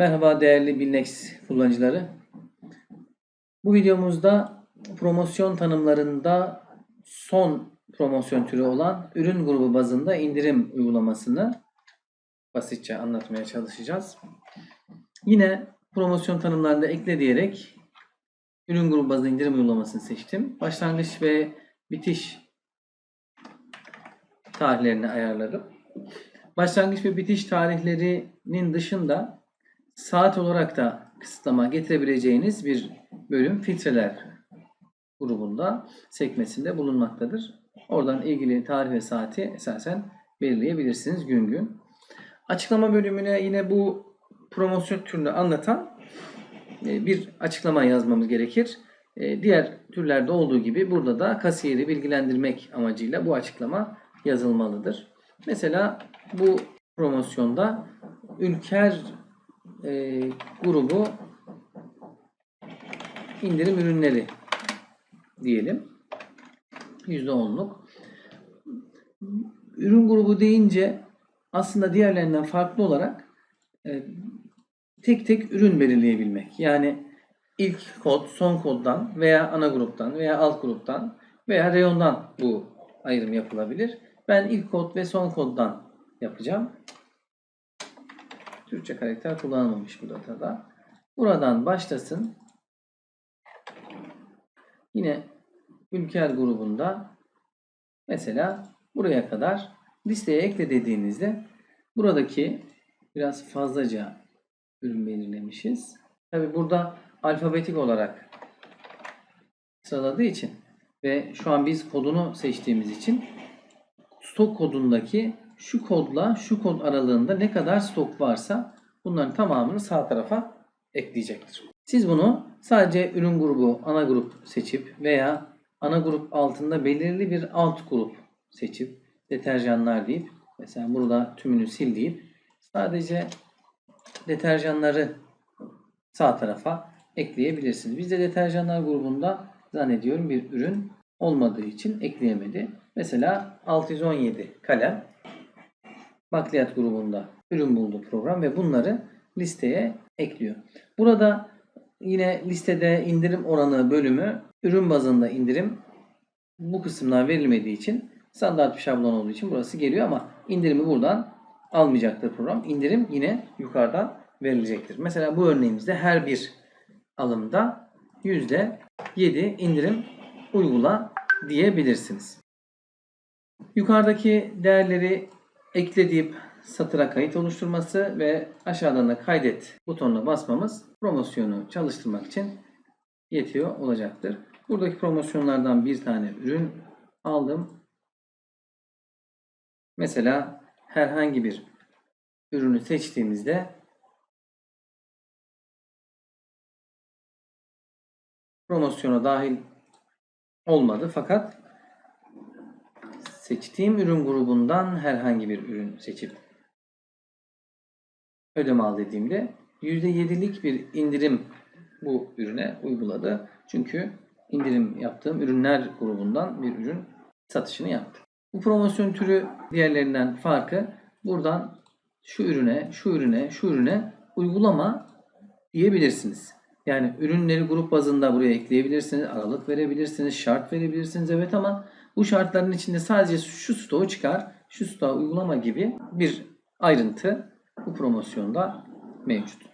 Merhaba değerli Billex kullanıcıları. Bu videomuzda promosyon tanımlarında son promosyon türü olan ürün grubu bazında indirim uygulamasını basitçe anlatmaya çalışacağız. Yine promosyon tanımlarında ekle diyerek ürün grubu bazında indirim uygulamasını seçtim. Başlangıç ve bitiş tarihlerini ayarladım. Başlangıç ve bitiş tarihlerinin dışında saat olarak da kısıtlama getirebileceğiniz bir bölüm filtreler grubunda sekmesinde bulunmaktadır. Oradan ilgili tarih ve saati esasen belirleyebilirsiniz gün gün. Açıklama bölümüne yine bu promosyon türünü anlatan e, bir açıklama yazmamız gerekir. E, Diğer türlerde olduğu gibi burada da kasiyeri bilgilendirmek amacıyla bu açıklama yazılmalıdır. Mesela bu promosyonda Ülker e, grubu indirim ürünleri diyelim. %10'luk. Ürün grubu deyince aslında diğerlerinden farklı olarak e, tek tek ürün belirleyebilmek. Yani ilk kod, son koddan veya ana gruptan veya alt gruptan veya reyondan bu ayrım yapılabilir. Ben ilk kod ve son koddan yapacağım. Türkçe karakter kullanılmamış bu datada. Buradan başlasın. Yine Ülker grubunda mesela buraya kadar listeye ekle dediğinizde buradaki biraz fazlaca ürün belirlemişiz. Tabi burada alfabetik olarak sıraladığı için ve şu an biz kodunu seçtiğimiz için stok kodundaki şu kodla şu kod aralığında ne kadar stok varsa bunların tamamını sağ tarafa ekleyecektir. Siz bunu sadece ürün grubu, ana grup seçip veya ana grup altında belirli bir alt grup seçip deterjanlar deyip mesela burada tümünü sil deyip sadece deterjanları sağ tarafa ekleyebilirsiniz. Bizde deterjanlar grubunda zannediyorum bir ürün olmadığı için ekleyemedi. Mesela 617 kalem bakliyat grubunda ürün buldu program ve bunları listeye ekliyor. Burada yine listede indirim oranı bölümü ürün bazında indirim bu kısımlar verilmediği için standart bir şablon olduğu için burası geliyor ama indirimi buradan almayacaktır program. İndirim yine yukarıdan verilecektir. Mesela bu örneğimizde her bir alımda %7 indirim uygula diyebilirsiniz. Yukarıdaki değerleri ekle deyip satıra kayıt oluşturması ve aşağıdan da kaydet butonuna basmamız promosyonu çalıştırmak için yetiyor olacaktır. Buradaki promosyonlardan bir tane ürün aldım. Mesela herhangi bir ürünü seçtiğimizde promosyona dahil olmadı fakat seçtiğim ürün grubundan herhangi bir ürün seçip ödeme al dediğimde %7'lik bir indirim bu ürüne uyguladı. Çünkü indirim yaptığım ürünler grubundan bir ürün satışını yaptı. Bu promosyon türü diğerlerinden farkı buradan şu ürüne, şu ürüne, şu ürüne uygulama diyebilirsiniz. Yani ürünleri grup bazında buraya ekleyebilirsiniz, aralık verebilirsiniz, şart verebilirsiniz evet ama bu şartların içinde sadece şu stoğu çıkar, şu stoğu uygulama gibi bir ayrıntı bu promosyonda mevcut.